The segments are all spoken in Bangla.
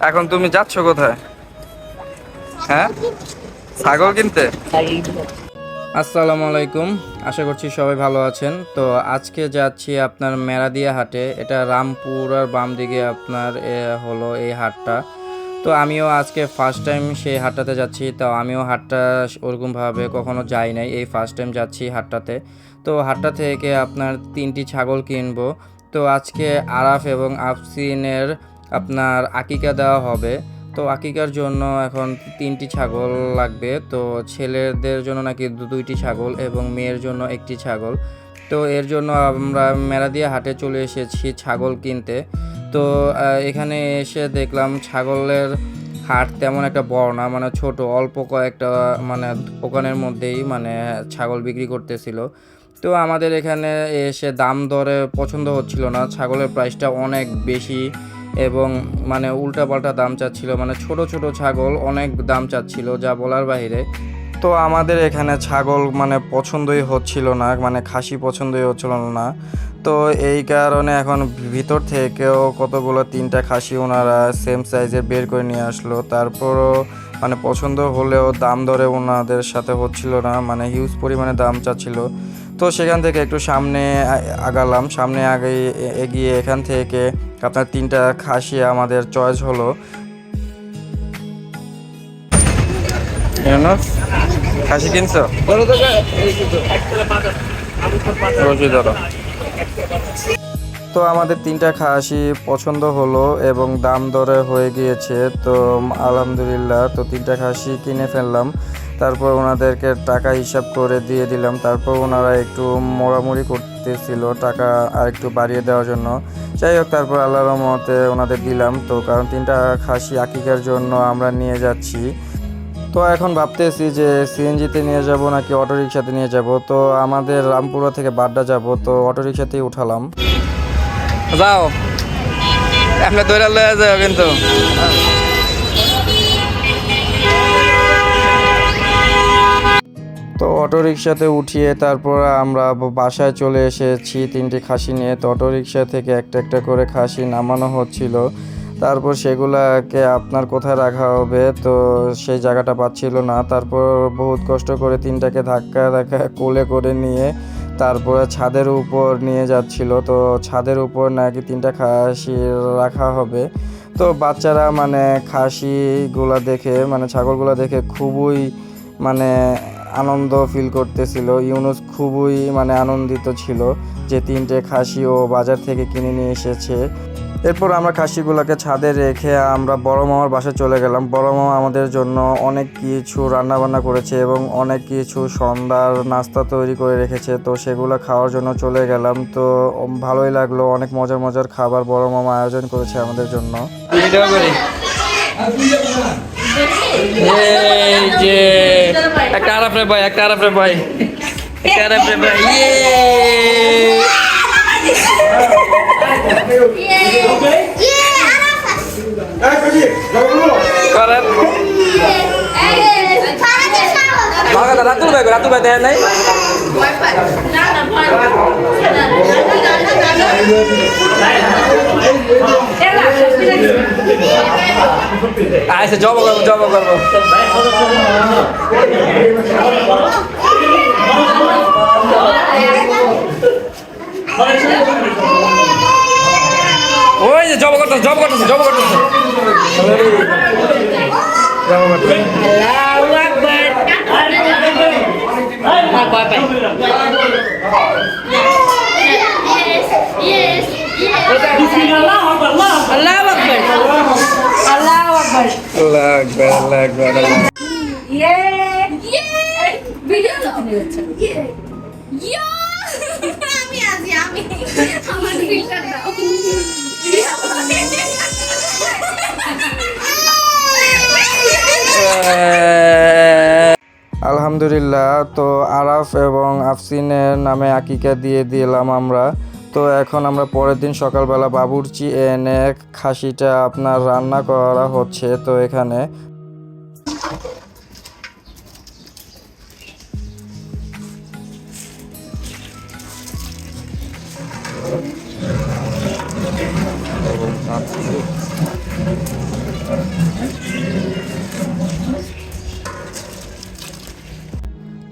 এখন তুমি যাচ্ছ কোথায়? হ্যাঁ? ছাগল কিনতে? আসসালামু আলাইকুম আশা করছি সবাই ভালো আছেন। তো আজকে যাচ্ছি আপনার মেরাদিয়া হাটে। এটা রামপুর আর বাম দিকে আপনার হলো এই হাটটা। তো আমিও আজকে ফার্স্ট টাইম সেই হাটটাতে যাচ্ছি। তো আমিও হাটটা ওরকমভাবে কখনো যাই নাই। এই ফার্স্ট টাইম যাচ্ছি হাটটাতে। তো হাটটা থেকে আপনার তিনটি ছাগল কিনবো। তো আজকে আরাফ এবং আফসিনের আপনার আকিকা দেওয়া হবে। তো আকিকার জন্য এখন তিনটি ছাগল লাগবে। তো ছেলেদের জন্য নাকি দুইটি ছাগল এবং মেয়ের জন্য একটি ছাগল। তো এর জন্য আমরা মেরাদিয়া হাটে চলে এসেছি ছাগল কিনতে। তো এখানে এসে দেখলাম ছাগলের হাট তেমন একটা বড় না মানে ছোট, অল্প কয়েকটা মানে দোকানের মধ্যেই মানে ছাগল বিক্রি করতেছিল। তো আমাদের এখানে এসে দাম দরে পছন্দ হচ্ছিল না, ছাগলের প্রাইসটা অনেক বেশি। এবং মানে উল্টাপাল্টা দাম চাচ্ছিল মানে ছোট ছোট ছাগল অনেক দাম চাচ্ছিল যা বলার বাইরে তো আমাদের এখানে ছাগল মানে পছন্দই হচ্ছিল না মানে খাসি পছন্দই হচ্ছিল না। তো এই কারণে এখন ভিতর থেকেও কতগুলো তিনটা খাসি ওনারা সেম সাইজের বের করে নিয়ে আসলো। তারপরও মানে পছন্দ হলেও দাম দরে ওনাদের সাথে হচ্ছিল না মানে হিউজ পরিমাণে দাম চাচ্ছিল। তো সেখান থেকে একটু সামনে আগালাম, সামনে আগে এগিয়ে এখান থেকে আপনার তিনটা খাসি আমাদের চয়েস হলো। খাসি কিনছো? ধরো তো আমাদের তিনটা খাসি পছন্দ হলো এবং দাম দরে হয়ে গিয়েছে। তো আলহামদুলিল্লাহ তো তিনটা খাসি কিনে ফেললাম। তারপর ওনাদেরকে টাকা হিসাব করে দিয়ে দিলাম। তারপর ওনারা একটু মোড়ামুড়ি করতেছিল টাকা আর একটু বাড়িয়ে দেওয়ার জন্য। যাই হোক, তারপর আল্লাহর রহমতে ওনাদের দিলাম। তো কারণ তিনটা খাসি আকিকার জন্য আমরা নিয়ে যাচ্ছি। তো এখন ভাবতেছি যে সিএনজিতে নিয়ে যাব নাকি অটো রিক্সাতে নিয়ে যাব? তো আমাদের রামপুরা থেকে বাড্ডা যাব, তো অটো রিক্সাতেই উঠালাম। যাও। এমনি দৌড়া লয়ে যাও কিন্তু। তো অটো রিক্সাতে উঠিয়ে তারপর আমরা বাসায় চলে এসেছি তিনটি খাসি নিয়ে। তো অটো রিক্সা থেকে একটা একটা করে খাসি নামানো হচ্ছিল। তারপর সেগুলাকে আপনার কোথায় রাখা হবে? তো সেই জায়গাটা পাচ্ছিল না। তারপর বহুত কষ্ট করে তিনটাকে ধাক্কা ধাক্কা কোলে করে নিয়ে তারপরে ছাদের উপর নিয়ে যাচ্ছিল। তো ছাদের উপর নাকি তিনটা খাসি রাখা হবে। তো বাচ্চারা মানে খাসিগুলা দেখে মানে ছাগলগুলা দেখে খুবই মানে আনন্দ ফিল করতেছিল। ইউনুস খুবই মানে আনন্দিত ছিল যে তিনটে খাসি ও বাজার থেকে কিনে নিয়ে এসেছে। এরপর আমরা খাসিগুলোকে ছাদে রেখে আমরা বড় মামার বাসায় চলে গেলাম। বড় মামা আমাদের জন্য অনেক কিছু রান্না বান্না করেছে এবং অনেক কিছু সন্ধ্যার নাস্তা তৈরি করে রেখেছে। তো সেগুলো খাওয়ার জন্য চলে গেলাম। তো ভালোই লাগল। অনেক মজার মজার খাবার বড় মামা আয়োজন করেছে আমাদের জন্য। এই যে একটা আরাফরে ভাই একটা আরাফরে ভাই একটা আরাফরে ভাই ইয়ে করেন বাগাদা রাতুল ভাই দেয় নাই? আচ্ছা জব করব জব করব। ওই যে জব করতেছে জব করতেছে জব করতেছে। আল্লাহ। আকবার আল্লাহ আকবার আল্লাহ আলহামদুলিল্লাহ, তো আরাফ এবং আফসিনের নামে আকিকা দিয়ে দিলাম আমরা। তো এখন আমরা পরের দিন সকালবেলা বাবুর্চি এনে খাসিটা আপনার রান্না করা হচ্ছে, তো এখানে।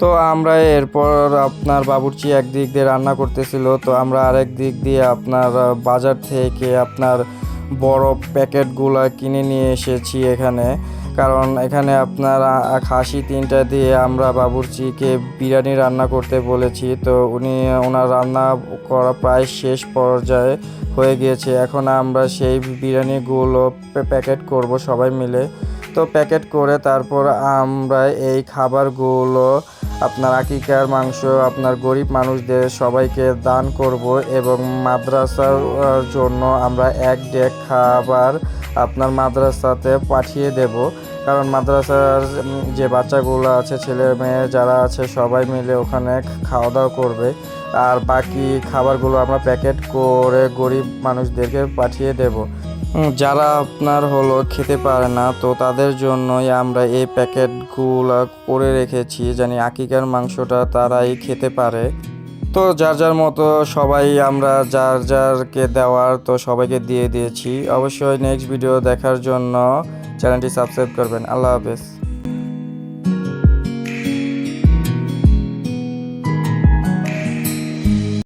তো আমরা এরপর আপনার বাবুর্চি একদিক দিয়ে রান্না করতেছিল, তো আমরা আরেক দিক দিয়ে আপনার বাজার থেকে আপনার বড় প্যাকেটগুলো কিনে নিয়ে এসেছি এখানে। কারণ এখানে আপনার খাসি তিনটা দিয়ে আমরা বাবুর্চিকে বিরিয়ানি রান্না করতে বলেছি। তো উনি, ওনার রান্না করা প্রায় শেষ পর্যায়ে হয়ে গিয়েছে। এখন আমরা সেই বিরিয়ানিগুলো প্যাকেট করব সবাই মিলে। তো প্যাকেট করে তারপর আমরা এই খাবারগুলো আপনার আকিকার মাংস, আপনার গরিব মানুষদের সবাইকে দান করব এবং মাদ্রাসার জন্য আমরা এক ডেক খাবার আপনার মাদ্রাসাতে পাঠিয়ে দেব। কারণ মাদ্রাসার যে বাচ্চাগুলো আছে, ছেলে মেয়ে যারা আছে, সবাই মিলে ওখানে খাওয়া দাওয়া করবে। আর বাকি খাবারগুলো আমরা প্যাকেট করে গরিব মানুষদেরকে পাঠিয়ে দেব। যারা আপনার হলো খেতে পারে না, তো তাদের জন্যই আমরা এই প্যাকেটগুলো করে রেখেছি। জানি আকিকার মাংসটা তারাই খেতে পারে। তো যার যার মতো সবাই আমরা যার যারকে দেওয়ার, তো সবাইকে দিয়ে দিয়েছি। অবশ্যই নেক্সট ভিডিও দেখার জন্য চ্যানেলটি সাবস্ক্রাইব করবেন। আল্লাহ হাফেজ।